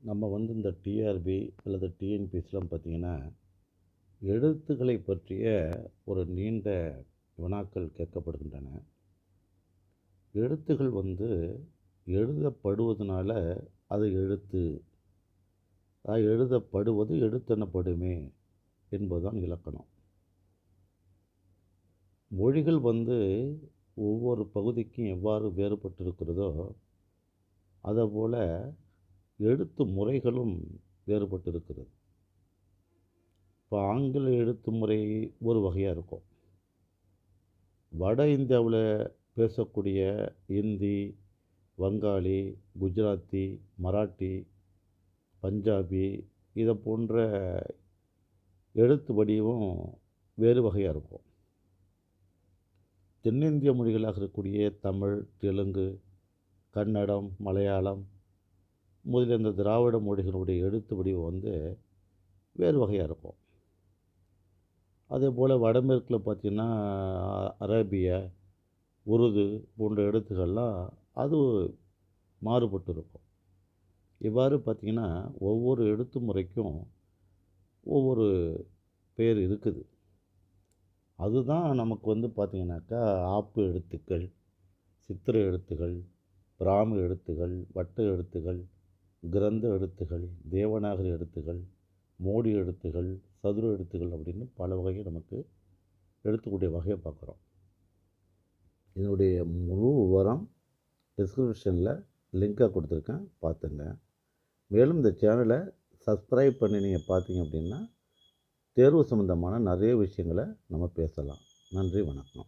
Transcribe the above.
நம்ம வந்து இந்த டிஆர்பி அல்லது டிஎன்பிஎஸ்சிலாம் பார்த்திங்கன்னா எழுத்துக்களை பற்றிய ஒரு நீண்ட வினாக்கள் கேட்கப்படுகின்றன. எழுத்துகள் வந்து எழுதப்படுவதனால அது எழுத்து. அது எழுதப்படுவது எழுத்தெனப்படுமே என்பதுதான் இலக்கணம். மொழிகள் வந்து ஒவ்வொரு பகுதிக்கும் எவ்வாறு வேறுபட்டிருக்கிறதோ அதுபோல் எழுத்து முறைகளும் வேறுபட்டிருக்கிறது. இப்போ ஆங்கில எழுத்து முறை ஒரு வகையாக இருக்கும். வட இந்தியாவில் பேசக்கூடிய இந்தி வங்காளி குஜராத்தி மராட்டி பஞ்சாபி இதை போன்ற எழுத்து வடிவம் வேறு வகையாக இருக்கும். தென்னிந்திய மொழிகளாக இருக்கக்கூடிய தமிழ் தெலுங்கு கன்னடம் மலையாளம் முதலில் இந்த திராவிட மொழிகளுடைய எழுத்து வடிவம் வந்து வேறு வகையாக இருக்கும். அதே போல் வடமேற்கில் பார்த்திங்கன்னா அரேபிய உருது போன்ற எழுத்துக்கள்லாம் அது மாறுபட்டு இருக்கும். இவ்வாறு பார்த்திங்கன்னா ஒவ்வொரு எழுத்து முறைக்கும் ஒவ்வொரு பேர் இருக்குது. அதுதான் நமக்கு வந்து பார்த்திங்கனாக்கா ஆப்பு எழுத்துக்கள் சித்திர எழுத்துகள் பிராமி எழுத்துகள் வட்ட எழுத்துகள் கிரந்த எழுத்துகள் தேவநாகரி எழுத்துகள் மோடி எழுத்துகள் சதுர எழுத்துகள் அப்படின்னு பல வகையை நமக்கு எழுத்துக்கூடிய வகையை பார்க்குறோம். இதனுடைய முழு விவரம் டிஸ்கிரிப்ஷனில் லிங்காக கொடுத்துருக்கேன். பார்த்துங்க. மேலும் இந்த சேனலை சப்ஸ்கிரைப் பண்ணி நீங்கள் பார்த்தீங்க அப்படின்னா தேர்வு சம்மந்தமான நிறைய விஷயங்களை நம்ம பேசலாம். நன்றி வணக்கம்.